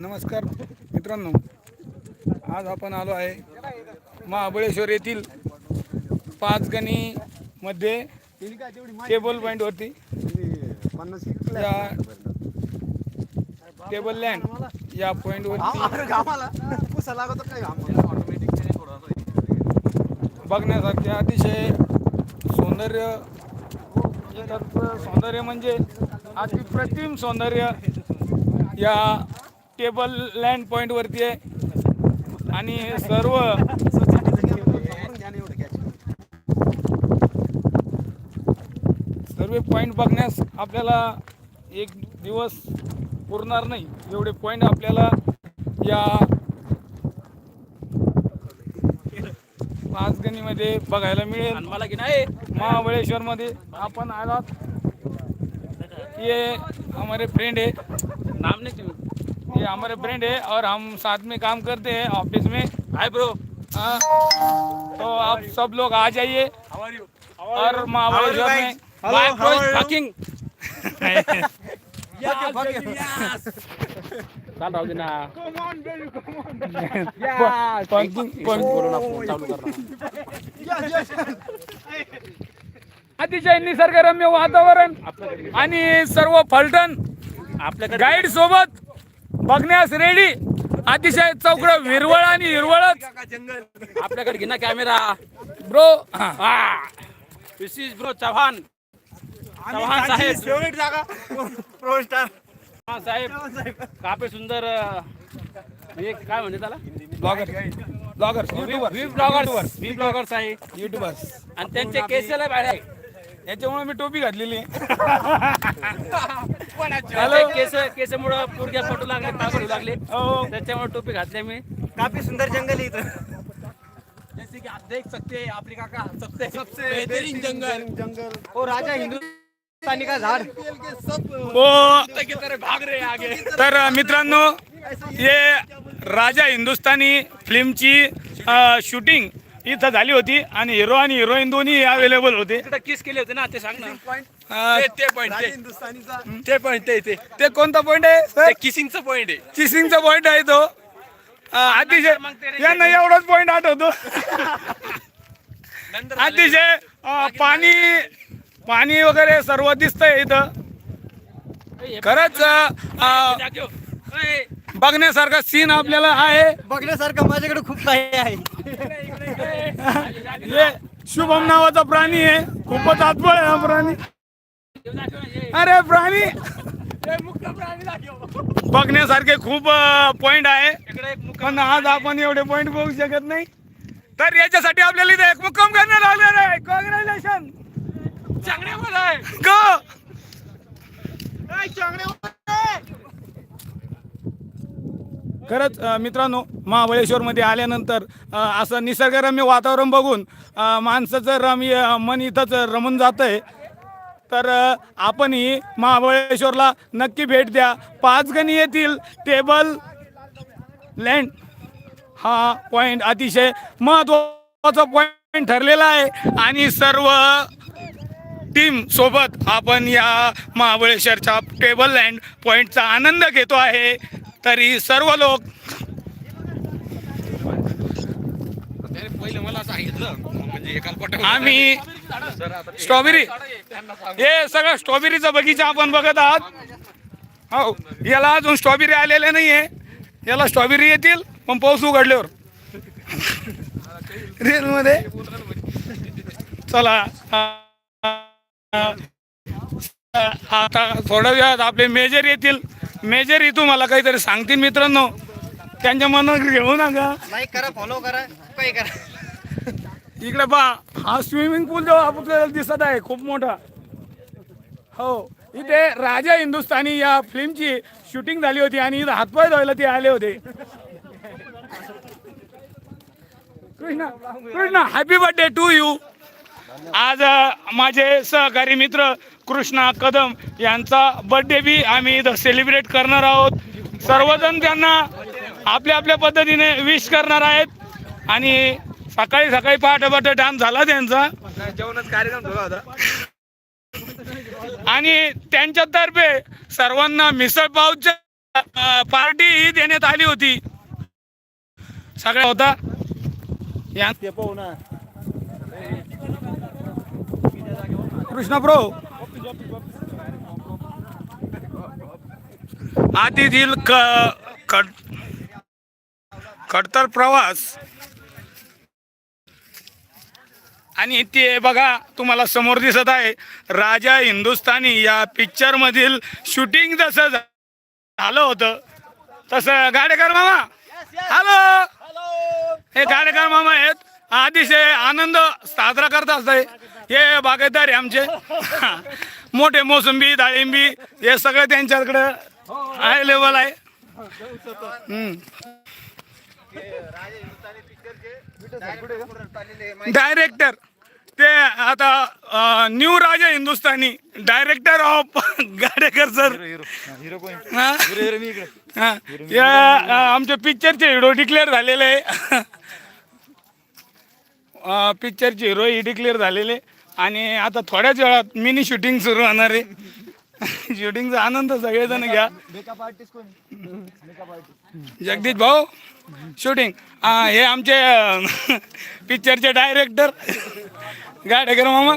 नमस्कार मित्रांनो. आज आपण आलो आहे महाबळेश्वर येथील पाचगणी मध्ये टेबल पॉईंटवरती या टेबल लँड या पॉईंटवरती बघण्यासारखे अतिशय सौंदर्य सौंदर्य म्हणजे अतिप्रतिम सौंदर्य या टेबल लँड पॉईंटवरती आहे. आणि सर्व सर्व पॉईंट बघण्यास आपल्याला एक दिवस पुरणार नाही. एवढे पॉईंट आपल्याला या पाचगणीमध्ये बघायला मिळेल. मला की नाही महाबळेश्वर मध्ये आपण आलात. हे हमारे फ्रेंड आहे. नाम नाही ये हमारे फ्रेंड है और हम साथ में काम करते हैं ऑफिस में। हाय ब्रो हाँ, तो आप सब लोग आ जाइए। और महाबळेश्वर में माय ब्रो इज फकिंग चाल राहू दे ना पंकिंग बोलू ना फोन चालू कर अतिशय निसर्गरम्य वातावरण आणि सर्व फलटण आपल्याकडे गाईड सोबत बघण्यास रेडी. अतिशय चौकड विरवळ आणि हिरवळच. आपल्याकडे घे ना कॅमेरा. ब्रो हा. This is bro Chavan. Chavan Saheb. Favourite जागा. प्रो स्टार हा साहेब कापे सुंदर हे काय म्हणजे त्याला? Blogger blogger bloggers vloggers आहे. युट्यूबर्स आणि त्यांचे केसेला बाहेर आहे. याच्यामुळे मी टोपी घातलेली. केस केसमुळं पुरग्या पटू लागले होऊ लागले. हो. त्याच्यामुळे टोपी घातली मी. काफी सुंदर जंगल है इधर जैसे की आप देख सकते हैं आफ्रिका का सबसे सबसे बेहतरीन जंगल. जंगल. और राजा हिंदुस्तानी का झाड. हो की तरह भाग रहे हैं आगे. तर मित्रांनो हे राजा हिंदुस्थानी फिल्मची शूटिंग इथं झाली होती आणि हिरो आणि हिरोईन दोन्ही अवेलेबल होते. किस केले होते ना ते सांग ना. अं, ते पॉइंट ते. पॉइंट ते ते. ते कोणता पॉइंट आहे किसिंगचं पॉइंट आहे. किसिंगचा पॉइंट आहे तो. अतिशय यांना एवढाच पॉइंट आठवतो. अतिशय पाणी पाणी वगैरे सर्व दिसतंय इथं. खरंच. ओय, बघण्यासारखा सीन आपल्याला आहे. बघण्यासारखं माझ्याकडे खूप काही आहे. हे शुभम नावाचा प्राणी आहे. खूपच आतबळ आहे हा प्राणी. अरे प्राणी बघण्यासारखे खूप पॉइंट आहे. पण आज आपण एवढे पॉइंट बघू शकत नाही. तर याच्यासाठी आपल्याला इथे एक मुक्काम करण्यात आलेलं आहे. कॉंग्रॅच्युलेशन खरंच मित्रांनो महाबळेश्वरमध्ये आल्यानंतर अ, असं निसर्गरम्य वातावरण बघून माणसाचं रम्य मन इथंच रमून जातं आहे तर आपणही महाबळेश्वरला नक्की भेट द्या. पाचगणी येथील टेबल लँड हा पॉईंट अतिशय महत्त्वाचा पॉईंट ठरलेला आहे. आणि सर्व टीम सोबत आपण या महाबळेश्वरच्या टेबल लँड पॉईंटचा आनंद घेतो आहे. तरी सर्व लोक पहिले मला सांगितलं म्हणजे आम्ही स्ट्रॉबेरी. हे सगळं स्ट्रॉबेरीचा बगीचा आपण बघत आहात. हो याला अजून स्ट्रॉबेरी आलेले नाही आहे याला स्ट्रॉबेरी येतील पण पाऊस उघडल्यावर. रेलमध्ये. चला आता थोड्या वेळात आपले मेजर येतील. मेजर ही तुम्हाला काहीतरी सांगतील मित्रांनो. त्यांच्या मनात घेऊ नका. नाही करा फॉलो करा. काही करा. इकडे पहा हा स्विमिंग पूल जो आपल्याला दिसत आहे खूप मोठा. हो इथे राजा हिंदुस्थानी या फिल्मची शूटिंग झाली होती आणि इथं हातपाय धुवायला ते आले होते. Krishna Krishna happy birthday to you आज माझे सहकारी मित्र कृष्णा कदम यांचा बर्थडे बी आम्ही इथं सेलिब्रेट करणार आहोत. सर्वजण त्यांना आपल्या आपल्या पद्धतीने विश करणार आहेत. आणि सकाळी सकाळी पहाटे पहाटे डान्स झाला त्यांचा. जेवणाचा कार्यक्रम ठेवला होता. आणि त्यांच्यातर्फे सर्वांना मिसळ पावच्या अ, पार्टी ही देण्यात आली होती. सगळ्या होता. या. कृष्णा प्रो आधीतील क कड खडतर प्रवास. आणि ते बघा तुम्हाला समोर दिसत आहे राजा हिंदुस्थानी या पिक्चर मधील शूटिंग जसं झालं होतं तसं गाडेकर मामा हॅलो! हे गाडेकर मामा आहेत अतिशय आनंद साजरा करत असतंय. हे बागायतदार आहे आमचे मोठे मोसंबी डाळिंबी हे सगळं त्यांच्याकडे हाय लेवल आहे. डायरेक्टर ते आता new Raja Hindustani director of Gadekar sir. या आमच्या पिक्चरचे हिरो डिक्लेअर झालेले. आहे पिक्चरचे हिरो ही डिक्लेअर झालेले. आणि आता थोड्याच वेळात मिनी शूटिंग सुरू होणार आहे. शूटिंगचा आनंद सगळेजण घ्या. जगदीश भाऊ शूटिंग हे आमचे पिक्चरचे डायरेक्टर गाडेकर मामा